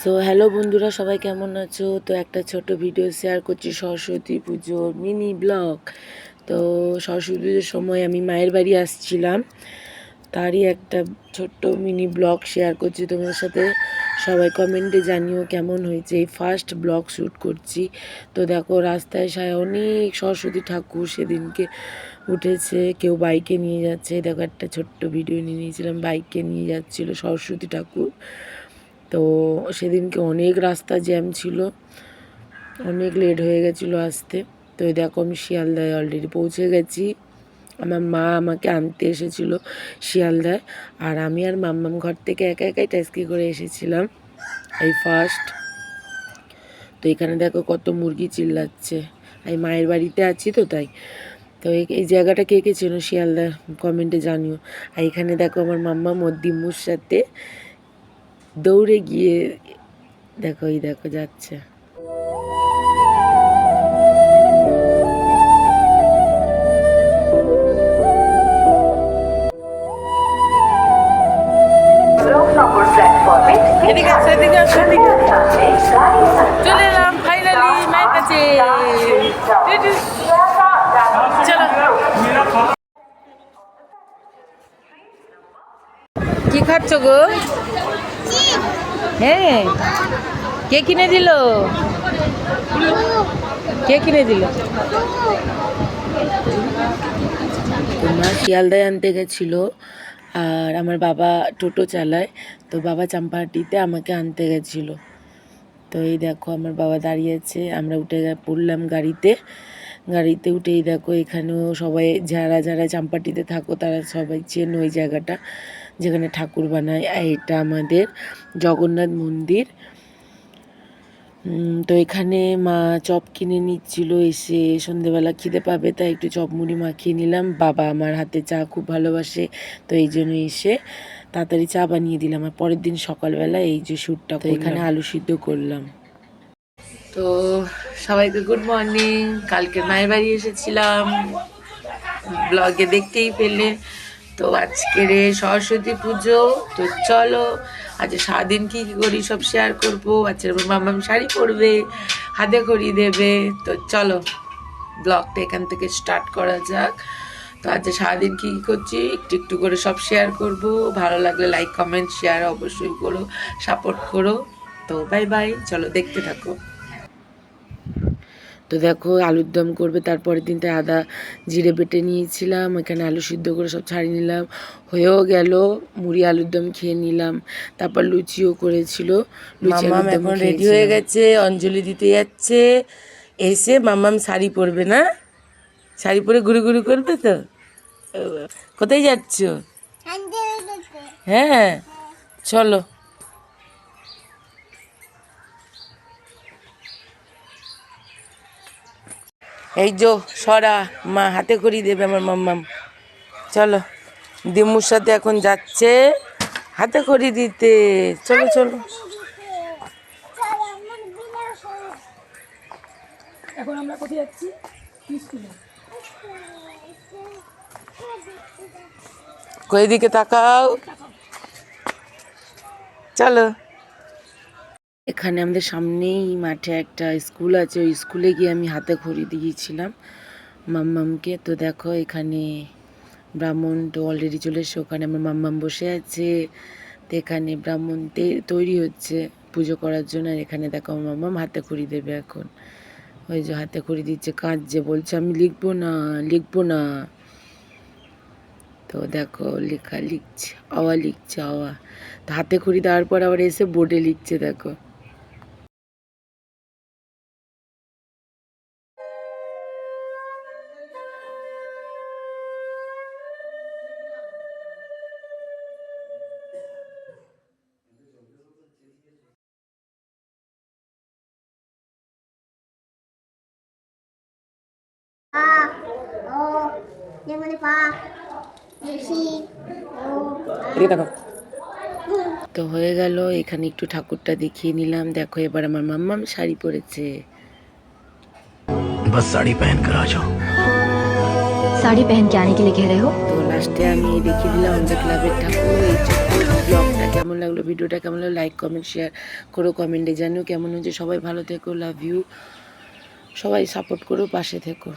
So hello বন্ধুরা, সবাই কেমন আছো? তো একটা ছোট ভিডিও শেয়ার করছি সরস্বতী পুজোর মিনি ব্লগ তো সরস্বতী পুজোর সময় আমি মায়ের বাড়ি আসছিলাম। তারই একটা ছোট্ট মিনি ব্লগ শেয়ার করছি তোমার সাথে। সবাই কমেন্টে জানিও কেমন হয়েছে। এই ফার্স্ট ব্লগ শ্যুট করছি। তো দেখো, রাস্তায় সায় অনেক সরস্বতী ঠাকুর সেদিনকে উঠেছে। কেউ বাইকে নিয়ে যাচ্ছে। দেখো, একটা ছোট্ট ভিডিও নিয়ে নিয়েছিলাম। বাইকে নিয়ে যাচ্ছিল সরস্বতী ঠাকুর। তো সেদিনকে অনেক রাস্তা জ্যাম ছিল। অনেক লেট হয়ে গেছিল আসতে। তো দেখো আমি শিয়ালদায় অলরেডি পৌঁছে গেছি। আমার মা আমাকে আনতে এসেছিল শিয়ালদায়। আর আমি আর মাম্মাম ঘর থেকে একা একাই ট্যাক্সি করে এসেছিলাম। এই ফার্স্ট তো এখানে দেখো কত মুরগি চিল্লাচ্ছে। আমি মায়ের বাড়িতে আছি তো তাই। তো এই জায়গাটা কে কে চেনো শিয়ালদা কমেন্টে জানিও। আর এখানে দেখো আমার মাম্মা মদ্দিম্মুর সাথে দৌড়ে গিয়ে দেখো এই দেখো যাচ্ছে। চলে এলাম ফাইনালি মায়ের কাছে চলো কি খাচ্ছ গো? হ্যাঁ। কে কিনে দিল? কে কিনে দিল? মা শিয়ালদায় আনতে গেছিল, আর আমার বাবা টোটো চালায়, তো বাবা চাম্পাহাটিতে আমাকে আনতে গেছিল। তো এই দেখো, আমার বাবা দাঁড়িয়েছে আমরা উঠে পড়লাম গাড়িতে। গাড়িতে উঠেই দেখো, এখানেও সবাই যারা যারা চাম্পাটিতে থাকো, তারা সবাই চেন ওই জায়গাটা। যেখানে ঠাকুর বানায় আর এটা আমাদের জগন্নাথ মন্দির। তো এখানে মা চপ কিনে নিচ্ছিল এসে সন্ধেবেলা খিদে পাবে তাই একটু চপ মুড়ি মাখিয়ে নিলাম। বাবা আমার হাতে চা খুব ভালোবাসে তো এই জন্য এসে তাড়াতাড়ি চা বানিয়ে দিলাম। আর পরের দিন সকালবেলা এই যে শ্যুটটা এখানে আলু সিদ্ধ করলাম। তো সবাইকে গুড মর্নিং কালকে মায়ের বাড়ি এসেছিলাম। ব্লগে দেখতেই পেলে। তো আজকের রে সরস্বতী পুজো, তো চলো, আজ সারাদিন কি কি করি সব শেয়ার করব। আজকে আমার মামাম শাড়ি পরবে, হাতে খড়ি দেবে, তো চলো ব্লগটা এখান থেকে স্টার্ট করা যাক। তো আজ সারাদিন কি কি করছি, একটু একটু করে সব শেয়ার করব। ভালো লাগলে লাইক কমেন্ট শেয়ার অবশ্যই করো সাপোর্ট করো। তো বাই বাই চলো দেখতে থাকো। তো দেখো আলুর দম করবে তারপরের দিনটা আদা জিরে বেটে নিয়েছিলাম এখানে আলু সিদ্ধ করে সব ছাড়িয়ে নিলাম। হয়েও গেল মুড়ি আলুর দম খেয়ে নিলাম তারপর লুচিও করেছিল লুচি মামাম আলুর দম এখন রেডি হয়ে গেছে অঞ্জলি দিতে যাচ্ছে এসে মামাম শাড়ি পরবে না? শাড়ি পরে ঘুরে ঘুরে করবে তো? ও, কোথায় যাচ্ছ? হ্যাঁ চলো। এই যো সরা মা হাতে করিয়ে দেবে আমার মাম্মাম। চলো দিমুর সাথে এখন যাচ্ছে হাতে করি দিতে। চলো চলো। কোথায় যাচ্ছি? কই দিকে তাকাও। চলো। এখানে আমাদের সামনেই মাঠে একটা স্কুল আছে, ওই স্কুলে গিয়ে আমি হাতে খড়ি দিয়েছিলাম মাম্মামকে। তো দেখো, এখানে ব্রাহ্মণ তো অলরেডি চলে এসে ওখানে আমার মাম্মাম বসে আছে। তো এখানে ব্রাহ্মণ তৈরি হচ্ছে পুজো করার জন্য, আর এখানে দেখো আমার মাম্মাম হাতে খড়ি দেবে এখন। ওই যে হাতে খড়ি দিচ্ছে, কাঁদছে, বলছে, আমি লিখব না লিখব না। তো দেখো, লেখা লিখছে, আওয়া লিখছে, আওয়া। তো হাতে খড়ি দেওয়ার পর আবার এসে বোর্ডে লিখছে, দেখো। তো হয়ে গেল এখানে একটু ঠাকুরটা দেখিয়ে নিলাম। দেখো এবার আমার মাম্মাম শাড়ি পরেছে। বাস শাড়ি পহন কর যাও শাড়ি পহন কে আনে কে লিয়ে কহ হো তো লাস্টে আমি দেখি দিলাম যে ক্লাবের ঠাকুর। এই ব্লগটা কেমন লাগল ভিডিওটা কেমন লাগল লাইক কমেন্ট শেয়ার করো কমেন্টে জানিও। কেমন হয়েছে? সবাই ভালো থেকো লাভ ইউ সবাই সাপোর্ট করো পাশে থেকো।